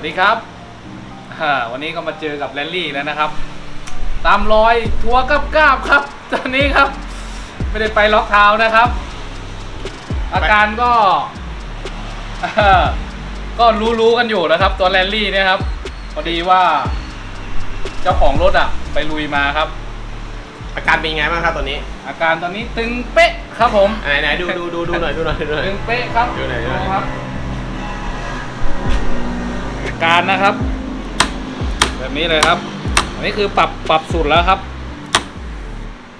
วัสดีครับอ่าวันนี้ก็มาเจอกับแรลลี่แล้วนะครับ ตามรอยทัวร์กับกาบครับ ตอนนี้ครับ ไม่ได้ไปล็อกเท้าน์นะครับ อาการก็เอ่อก็รู้ๆกันอยู่นะครับ ตัวแรลลี่เนี่ยครับพอดีว่า เจ้าของรถอะ ไปลุยมาครับ อาการเป็นยังไงบ้างครับตอนนี้อาการตอนนี้ตึงเป๊ะครับผม ไหนไหนดูดูดูดูหน่อยดูหน่อยดูหน่อย ตึงเป๊ะครับดูหน่อยดูหน่อย ครับอา การนะครับ แบบนี้เลยครับ อันนี้คือปรับปรับสุดแล้วครับ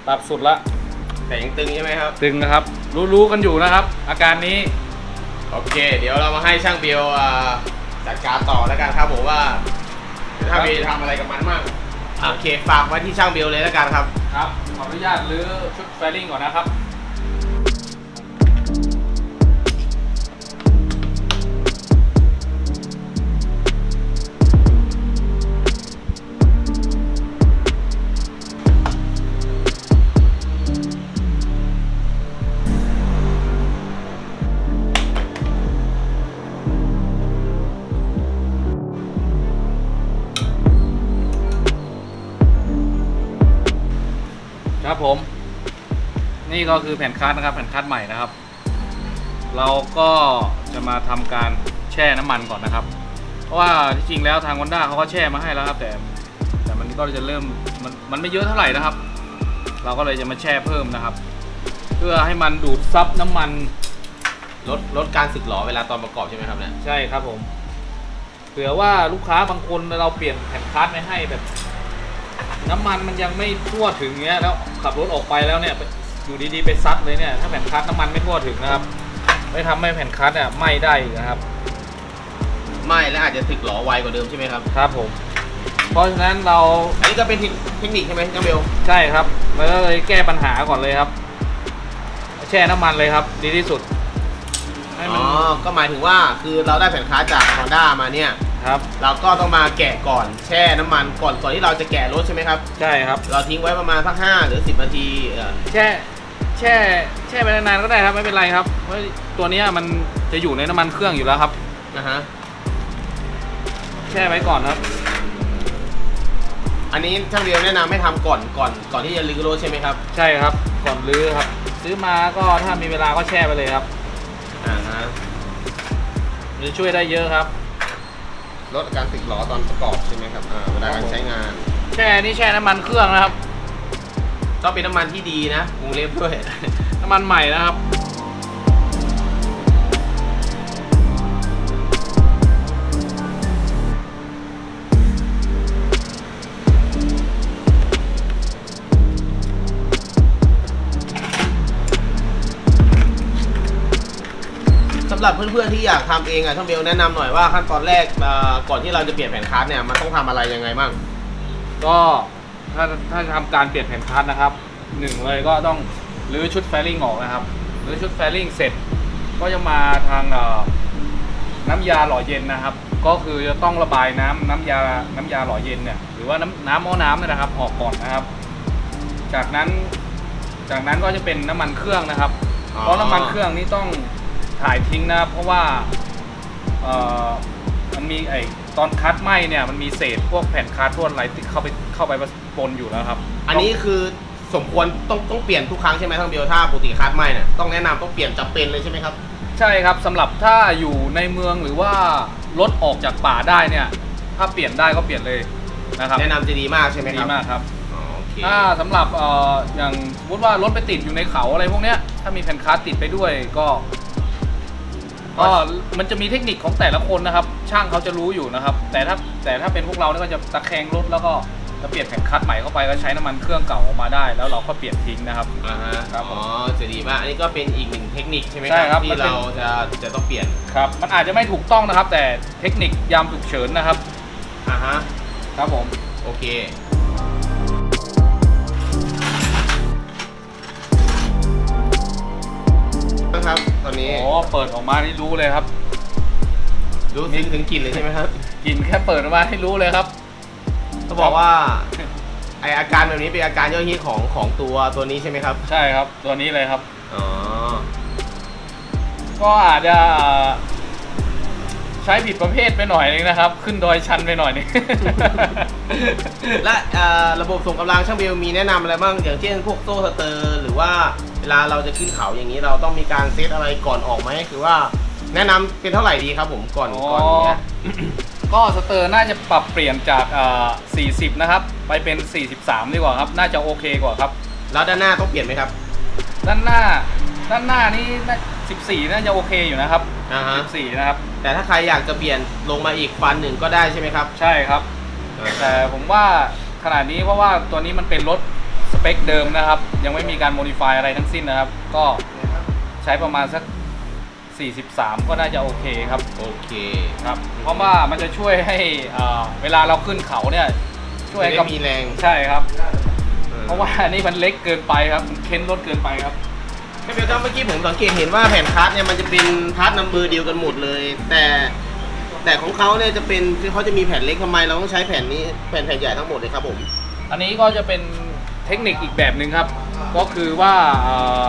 ปรับสุดละแต่ยังตึงใช่ไหมครับ ตึงนะครับ รู้ๆกันอยู่นะครับ อาการนี้ โอเค เดี๋ยวเรามาให้ช่างเบลอ่าจัดการต่อแล้วกันครับผมว่าถ้าเบลทำอะไรกับมันบ้างอะโอเคฝากไว้ที่ช่างเบลเลยแล้วกันครับ ครับ ขออนุญาตรื้อชุดแฟลิ่งก่อนนะครับครับ นี่ก็คือแผ่นคัดนะครับ แผ่นคัดใหม่นะครับ เราก็จะมาทำการแช่น้ำมันก่อนนะครับ เพราะว่าที่จริงแล้วทาง Honda เขาก็แช่มาให้แล้วครับ แต่แต่มันก็จะเริ่มมันมันไม่เยอะเท่าไหร่นะครับ เราก็เลยจะมาแช่เพิ่มนะครับ เพื่อให้มันดูดซับน้ำมันลดลดการสึกหรอเวลาตอนประกอบใช่ไหมครับเนี่ยใช่ครับผมเผื่อว่าลูกค้าบางคนเราเปลี่ยนแผ่นคัดไม่ให้แบบ น้ำมันมันยังไม่ทั่วถึงเงี้ยแล้วขับรถออกไปแล้วเนี่ย อยู่ดีๆไปซัดเลยเนี่ยถ้าแผ่นคัดน้ำมันไม่ทั่วถึงนะครับ ไม่ทำให้แผ่นคัดเนี่ยไหม้ได้อีกนะครับไม่และอาจจะสึกหรอไวกว่าเดิมใช่ไหมครับ ครับผม เพราะฉะนั้นเราอันนี้ก็เป็นเทคนิคใช่ไหมช่างเบลใช่ครับเราก็เลยแก้ปัญหาก่อนเลยครับ แช่น้ำมันเลยครับ ดีที่สุดให้อ๋มันอก็หมายถึงว่าคือเราได้แผ่นค้าจาก Honda มาเนี่ย ครับ เราก็ต้องมาแกะก่อนแช่น้ำมันก่อนก่อนที่เราจะแกะรถใช่ไหมครับ ใช่ครับ เราทิ้งไว้ประมาณสักห้าหรือสิบนาทีเอ่อแช่ แช่แช่ไปนานๆก็ได้ครับไม่เป็นไรครับเพราะตัวเนี้ยมันจะอยู่ในน้ำมันเครื่องอยู่แล้วครับ นะฮะ แช่ไว้ก่อนครับ อันนี้ช่างเรียวแนะนำให้ทำก่อนก่อนก่อนที่จะลื้อรถใช่ไหมครับ ใช่ครับ ก่อนรื้อครับ ซื้อมาก็ถ้ามีเวลาก็แช่ไปเลยครับอ่าฮะมันจะช่วยได้เยอะครับ ลดการสึกหรอตอนประกอบใช่ไหมครับ อ่าเวลาการใช้งาน แช่นี่แช่น้ำมันเครื่องนะครับ ต้องเป็นน้ำมันที่ดีนะวงเล็บด้วย น้ำมันใหม่นะครับ สำหรับเพื่อนๆที่อยากทำเองอะช่างเบลแนะนำหน่อยว่าขั้นตอนแรกเอ่อก่อนที่เราจะเปลี่ยนแผ่นคัสเนี่ยมันต้องทำอะไรยังไงบ้าง ก็ ถ้าถ้าจะทำการเปลี่ยนแผ่นคัสนะครับหนึ่งเลยก็ต้องรื้อชุดแฟลิ่งออกนะครับรื้อชุดแฟลิ่งเสร็จ ก็จะมาทางเอ่อน้ำยาหล่อเย็นนะครับ ก็คือจะต้องระบายน้ำน้ำยาน้ำยาหล่อเย็นเนี่ยหรือว่าน้ำน้ำหม้อน้ำเนี่ยนะครับออกก่อนนะครับ จากนั้นจากนั้นก็จะเป็นน้ำมันเครื่องนะครับอ๋อเพราะน้ำมันเครื่องนี่ต้องถ่ายทิ้งนะครับเพราะว่าเอ่อมันมีไอ ตอนคัดไหมเนี่ยมันมีเศษพวกแผ่นคัดพวกอะไรติดเข้าไปเข้าไปปนอยู่แล้วครับอันนี้คือสมควรต้องต้องเปลี่ยนทุกครั้งใช่ไหมช่างเบลถ้าปกติคัสไหมเนี่ยต้องแนะนำต้องเปลี่ยนจำเป็นเลยใช่ไหมครับ ใช่ครับสำหรับถ้าอยู่ในเมืองหรือว่ารถออกจากป่าได้เนี่ย ถ้าเปลี่ยนได้ก็เปลี่ยนเลยนะครับแนะนำจะดีมากใช่ไหมคดีรับมากครับ อ๋อโอเคถ้าสำหรับเอ่ออย่างสมมติว่ารถไปติดอยู่ในเขาอะไรพวกเนี้ยถ้ามีแผ่นคัสติดไปด้วยก็ ก็มันจะมีเทคนิคของแต่ละคนนะครับ ช่างเขาจะรู้อยู่นะครับ แต่ถ้าแต่ถ้าเป็นพวกเราเนี่ยก็จะตะแคงรถแล้วก็จะเปลี่ยนแผ่นคัสใหม่เข้าไปก็ใช้น้ำมันเครื่องเก่าออกมาได้ แล้วเราก็เปลี่ยนทิ้งนะครับ อ่าฮะครับผม อ๋อจะดีมากอันนี้ก็เป็นอีกหนึ่งเทคนิคใช่ไหมใช่ครับที่มันเป็น เราจะจะต้องเปลี่ยนครับ มันอาจจะไม่ถูกต้องนะครับ แต่เทคนิคยามฉุกเฉินนะครับ อ่าฮะ ครับผม โอเค ครับ ตอนนี้ โอ้เปิดออกมานี่รู้เลยครับ รู้ถึงถึงกลิ่นเลยใช่ไหมครับ กลินแค่เปิดออกมาให้รู้เลยครับเขาบอกว่าไออาการแบบนี้เป็นอาการยอดฮิตของของตัวตัวนี้ใช่ไหมครับ ใช่ครับ ตัวนี้เลยครับอ๋อก็อาจจะใช้ผิดประเภทไปหน่อยนึงนะครับ ขึ้นดอยชันไปหน่อยนึงและเอ่อระบบส่งกำลังช่างเบลมีแนะนำอะไรบ้าง อย่างเช่นพวกโซ่สเตอร์ หรือว่าเว ลาเราจะขึ้นเขาอย่างนี้เราต้องมีการเซตอะไรก่อนออกไหมคือว่าแนะนำเป็นเท่าไหร่ดีครับผมก่อนอ๋อก่อนอย่างเงี้ย ก็สเตอร์น่าจะปรับเปลี่ยนจากเอ่อ40 นะครับ ไปเป็น 43 ดีกว่าครับ น่าจะโอเคกว่าครับ แล้วด้านหน้าต้องเปลี่ยนไหมครับด้านหน้า ด้านหน้านี่น่า14 น่าจะโอเคอยู่นะครับ อ่าฮะ14 นะครับ แต่ถ้าใครอยากจะเปลี่ยนลงมาอีกฟันหนึ่งก็ได้ใช่ไหมครับ ใช่ครับ แต่ผมว่าขนาดนี้เพราะว่าตัวนี้มันเป็นรถ สเปคเดิมนะครับ ยังไม่มีการโมดิฟายอะไรทั้งสิ้นนะครับ ก็ใช้ประมาณสัก 43 ก็น่าจะโอเคครับโอเคครับเพราะว่ามันจะช่วยให้อ่าเวลาเราขึ้นเขาเนี่ย ช่วยไม่กับได้มีแรงใช่ครับออเพราะว่าอันนี่มันเล็กเกินไปครับมันเค้นรถเกินไปครับ ไม่เป็นครับเมื่อกี้ผมสังเกตเห็นว่าแผ่นคัสเนี่ยมันจะเป็นพาร์ทนัมเบอร์เดียวกันหมดเลย แต่แต่ของเขาเนี่ยจะเป็นคือเขาจะมีแผ่นเล็กทำไมเราต้องใช้แผ่นนี้แผ่นแผ่นใหญ่ทั้งหมดเลยครับผมอันนี้ก็จะเป็น เทคนิคอีกแบบหนึ่งครับ ก็คือว่าเอ่อ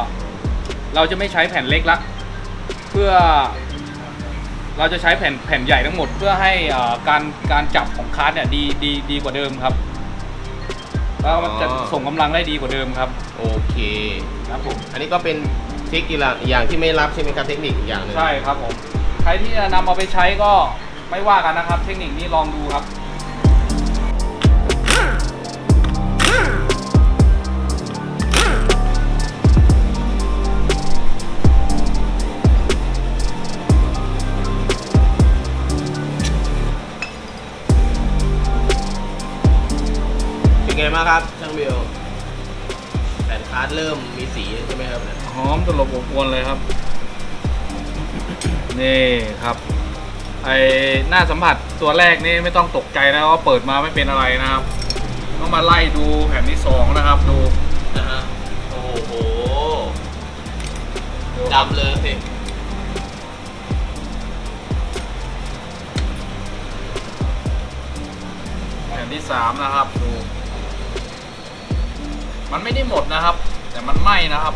เราจะไม่ใช้แผ่นเล็กละเพื่อเราจะใช้แผ่นแผ่นใหญ่ทั้งหมด เพื่อให้เอ่อการการจับของคาร์ดเนี่ยดีดีดีกว่าเดิมครับแล้วมันจะอ๋อส่งกำลังได้ดีกว่าเดิมครับ โอเคครับผมอันนี้ก็เป็นเทคนิคอีกอย่างที่ไม่รับใช่ไหมครับเทคนิคอีกอย่างหนึงใช่ครับผมใครที่จะนำเอาไปใช้ก็ไม่ว่ากันนะครับ เทคนิคนี้ลองดูครับ เป็นไงบ้างครับช่างเบลแผ่นคัสเริ่มมีสีใช่ไหมครับเนี่ยหอมตลบอบอวนเลยครับ นี่ครับ ไอหน้าสัมผัสตัวแรกนี่ไม่ต้องตกใจนะว่าเปิดมาไม่เป็นอะไรนะครับต้องมาไล่ดูแผ่นที่สองนะครับ ดูนะฮะโอ้โหดำเลยสิแผ่นที่สามนะครับดู มันไม่ได้หมดนะครับ แต่มันไหม้นะครับ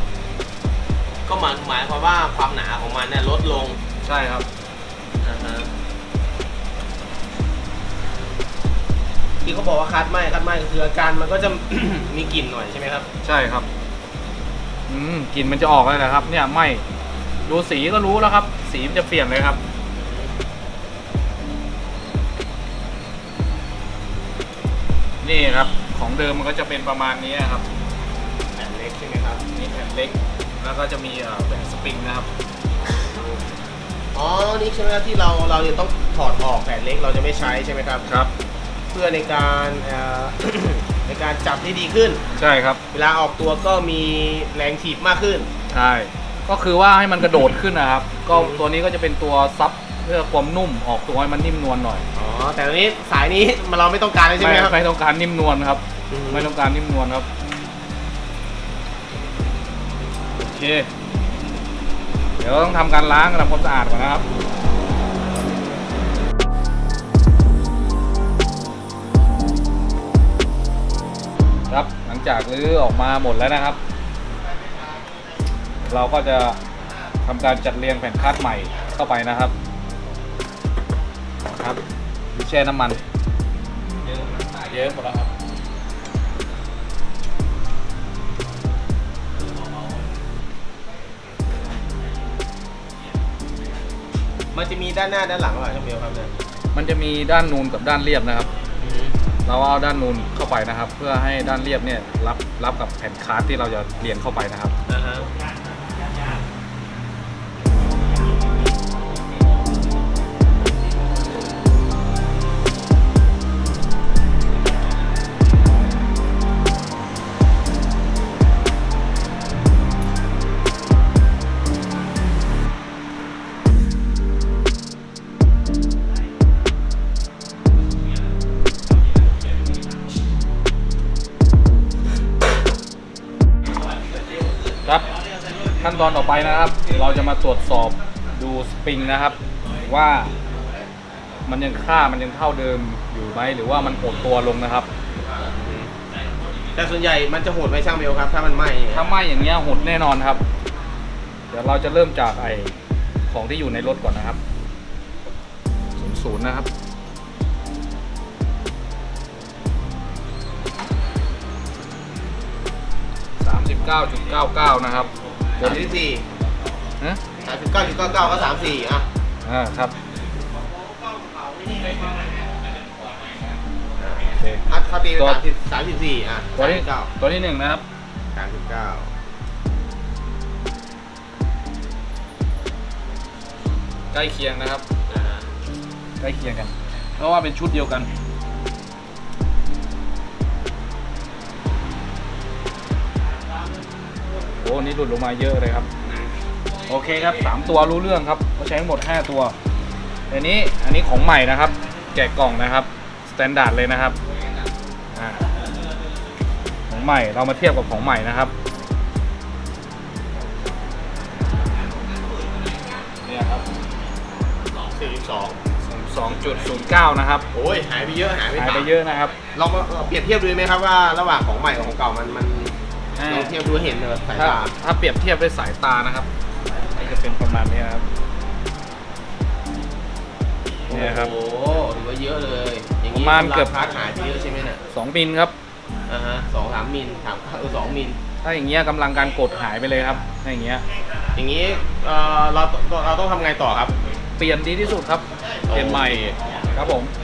ก็หมายหมายความว่าความหนาของมันเนี่ยลดลงใช่ครับนะฮะที่เขาบอกว่าคัดไหมคัดไหมก็คืออาการมันก็จะ มีกลิ่นหน่อยใช่ไหมครับ ใช่ครับ อืมกลิ่นมันจะออกแล้วนะครับ เนี่ยไหม้ดูสีก็รู้แล้วครับ สีมันจะเปลี่ยนเลยครับ นี่ครับ ของเดิมมันก็จะเป็นประมาณนี้ครับแผ่นเล็กใช่ไหมครับนี่แผ่นเล็ก แล้วก็จะมีเอ่อแผ่นสปริงนะครับอ๋อ นี่ใช่ไหมครับที่เราเราจะต้องถอดออกแผ่นเล็กเราจะไม่ใช้ใช่ไหมครับ ครับเพื่อในการเอ่อ ในการจับที่ดีขึ้น ใช่ครับเวลาออกตัวก็มีแรงถีบมากขึ้น ใช่ก็คือว่าให้มันกระโดดขึ้นนะครับ ก็อืมตัวนี้ก็จะเป็นตัวซับเพื่อความนุ่มออกตัวให้มันนิ่มนวลหน่อยอ๋อ แต่ตอนนี้สายนี้ มันเราไม่ต้องการเลยใช่ไหมครับ ไม่ต้องการนิ่มนวลครับ อืม ไม่ต้องการนิ่มนวลครับ เค เดี๋ยวต้องทำการล้างทำความสะอาดก่อนนะครับครับหลังจากรื้อออกมาหมดแล้วนะครับ เราก็จะทำการจัดเรียงแผ่นคาดใหม่เข้าไปนะครับครับแช่น้ำมันเยอะหมดแล้วครับ มันจะมีด้านหน้าด้านหลังหรือเปล่าช่างเบลครับเนี่ยมันจะมีด้านนูนกับด้านเรียบนะครับเราเอาด้านนูนเข้าไปนะครับ เพื่อให้ด้านเรียบเนี่ยรับรับกับแผ่นคาร์ดที่เราจะเรียงเข้าไปนะครับอ่าฮะครับ อนต่อไปนะครับ เราจะมาตรวจสอบดูสปริงนะครับ ว่ามันยังค่ามันยังเท่าเดิมอยู่ไหมหรือว่ามันหดตัวลงนะครับ แต่ส่วนใหญ่มันจะโหดไหมช่างเบลครับ ถ้ามันไหม้เนี่ยถ้าไหม่อย่างเงี้ยหดแน่นอนครับ เดี๋ยวเราจะเริ่มจากไอของที่อยู่ในรถก่อนนะครับศูนย์นะครับสามสิบเก้าจุดเก้าเก้านะครับ สามสิบสี่ฮะสามสิบเก้าจุดเก้าเก้าก็สามสี่อะอ่าครับโอเค ถ้าถ้าตีตัว สามสิบสามสิบสี่อะตัวที่เก้าตัวที่หนึ่งนะครับ สามสิบเก้าใกล้เคียงนะครับ ใกล้เคียงกัน เพราะว่าเป็นชุดเดียวกัน โอ้อันนี่หลุดลงมาเยอะเลยครับ โอเคครับสามตัวรู้เรื่องครับเขาใช้ทั้งหมด 5 ตัวอันนี้อันนี้ของใหม่นะครับ แกะกล่องนะครับสแตนดาร์ดเลยนะครับอ่าของใหม่เรามาเทียบกับของใหม่นะครับเนี่ยครับสี่สิบสอง2.09 นะครับ โอ้ยหายไปเยอะหายไปหายไปสมเยอะนะครับ ลองมาเปรียบเทียบดูไหมครับว่าระหว่างของใหม่กับของเก่ามันมัน อ่าลองเทียบดูเห็นเลยสายถ้าตาถ้าเปรียบเทียบด้วยสายตานะครับนี่จะเป็นประมาณนี้นะครับ เนี่ยครับโอ้โหถือว่าเยอะเลย อย่างประมาณเกือบพาร์ทหายไปเยอะใช่ไหมเนี่ย2มิลครับ อ่าฮะสองสามมิลสามเออสองมิล ถ้าอย่างเงี้ยกำลังการกดหายไปเลยครับถ้าอย่างเงี้ย อย่างนี้เอ่อเราเราต้องทำไงต่อครับ เปลี่ยนดีที่สุดครับ เปลี่ยนใหม่ครับผมโ